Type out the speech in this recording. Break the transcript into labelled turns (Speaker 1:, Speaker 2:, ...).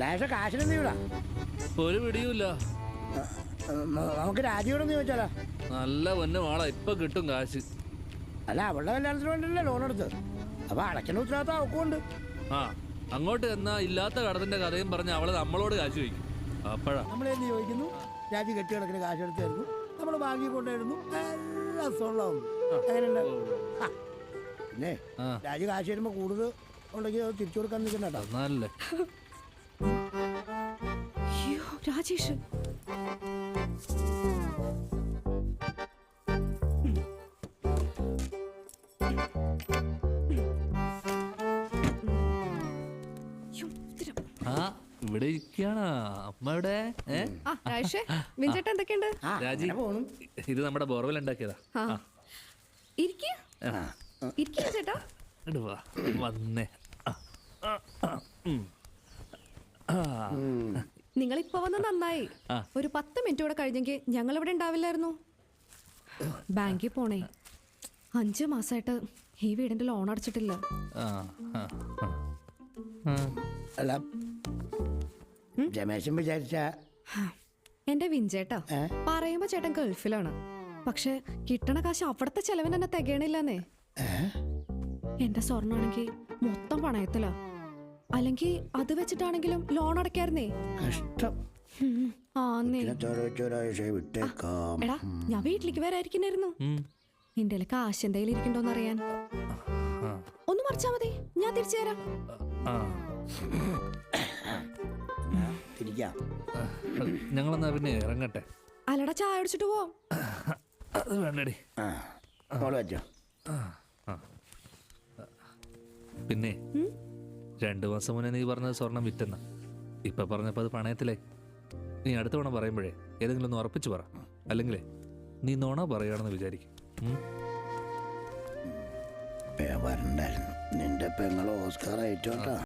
Speaker 1: ഡാഷ കാശിനെന്ത് ചെയ്യൂടാ
Speaker 2: ഒരു പിടിയുമില്ല.
Speaker 1: നമുക്ക് രാജിയോടൊന്ന് ചോദിച്ചാലോ?
Speaker 2: നല്ല പൊന്നു വാള ഇപ്പൊ കിട്ടും കാശ്.
Speaker 1: അല്ല അവളുടെ കല്യാണത്തിന് വേണ്ടിയല്ലേ ലോൺ എടുത്ത്. അപ്പൊ അടയ്ക്കുന്ന ഉത്തരവാദിത്തം അവക്കുണ്ട്
Speaker 2: ആ അങ്ങോട്ട് എന്നാ ഇല്ലാത്ത കടത്തിന്റെ കഥയും പറഞ്ഞ് അവൾ നമ്മളോട് കാശ് ചോദിക്കും. അപ്പഴാ.
Speaker 1: നമ്മൾ എന്ത് ചോദിക്കുന്നു? രാജി കെട്ടി കിടക്കിന് കാശ് എടുത്തായിരുന്നു. നമ്മൾ ബാങ്കി കൊണ്ടായിരുന്നു എല്ലാ അങ്ങനെയുണ്ട് ആ, പിന്നെ രാജി കാശ് വരുമ്പോ കൂടുതൽ ഉണ്ടെങ്കിൽ തിരിച്ചു കൊടുക്കാൻ നിൽക്കണ്ട
Speaker 3: അയ്യോ രാജേഷ്.
Speaker 2: ആ ഇവിടെ ഇരിക്കാണ് അമ്മ ഇവിടെ ഏ?
Speaker 3: ആ രാജേഷേ മിഞ്ചേട്ട എന്തൊക്കെയുണ്ട്?
Speaker 1: ആ
Speaker 2: രാജി ഇത് നമ്മുടെ ബോർവെൽ ഉണ്ടാക്കിയതാ.
Speaker 3: ആ. ഇരിക്ക ഇരിക്കുക ചേട്ടാ?
Speaker 2: ഇങ്ങട് വാ. വന്നേ. ആ, ആ, ആ, ഉം.
Speaker 3: നിങ്ങൾ ഇപ്പൊ വന്ന് നന്നായി. ഒരു പത്ത് മിനിറ്റ് കൂടെ കഴിഞ്ഞെങ്കിൽ ഞങ്ങൾ ഇവിടെ ഉണ്ടാവില്ലായിരുന്നു. ബാങ്കിൽ പോണേ. അഞ്ചു മാസമായിട്ട് ഈ വീടിന്റെ ലോൺ അടച്ചിട്ടില്ല.
Speaker 1: അല്ല രമേശൻ വിചാരിച്ച
Speaker 3: എന്റെ വിഞ്ചേട്ടാ പറയുമ്പോ ചേട്ടൻ ഗൾഫിലാണ്. പക്ഷെ കിട്ടണ കാശ് അവിടത്തെ ചെലവിന് തന്നെ തികയണില്ലെന്നേ. എന്റെ സ്വർണാണെങ്കിൽ മൊത്തം പണയത്തിലാ. അല്ലെങ്കിൽ അത് വെച്ചിട്ടാണെങ്കിലും ലോൺ അടക്കായിരുന്നേ
Speaker 1: കഷ്ടം.
Speaker 3: ആന്നേ.
Speaker 1: വിട്ടേക്കാം.
Speaker 3: എടാ ഞാൻ വീട്ടിലേക്ക് വരായിരിക്കുന്നായിരുന്നു. നിന്റെ കാശ് എന്തെങ്കിലും ഇരിക്കണ്ടോന്ന് അറിയാൻ. ഒന്ന് മറിച്ചാ മതി. ഞാൻ തിരിച്ചു തരാം
Speaker 2: ഞങ്ങളെന്നാ പിന്നെ ഇറങ്ങട്ടെ?
Speaker 3: അല്ലടാ ചായ അടിച്ചിട്ട് പോവാം
Speaker 2: അത് വേണ്ടടി. പിന്നെ? രണ്ടു മാസം മുന്നേ നീ പറഞ്ഞത് സ്വർണം വിറ്റെന്ന. ഇപ്പൊ പറഞ്ഞപ്പോ അത് പണയത്തിലേ നീ അടുത്ത തവണ പറയുമ്പോഴേ ഏതെങ്കിലും ഒന്ന് ഉറപ്പിച്ചു പറ. അല്ലെങ്കിലേ നീ നോണ പറയുകയാണെന്ന് വിചാരിക്കും?
Speaker 1: വരണ്ടായിരുന്നു നിന്റെ ഓസ്കാർ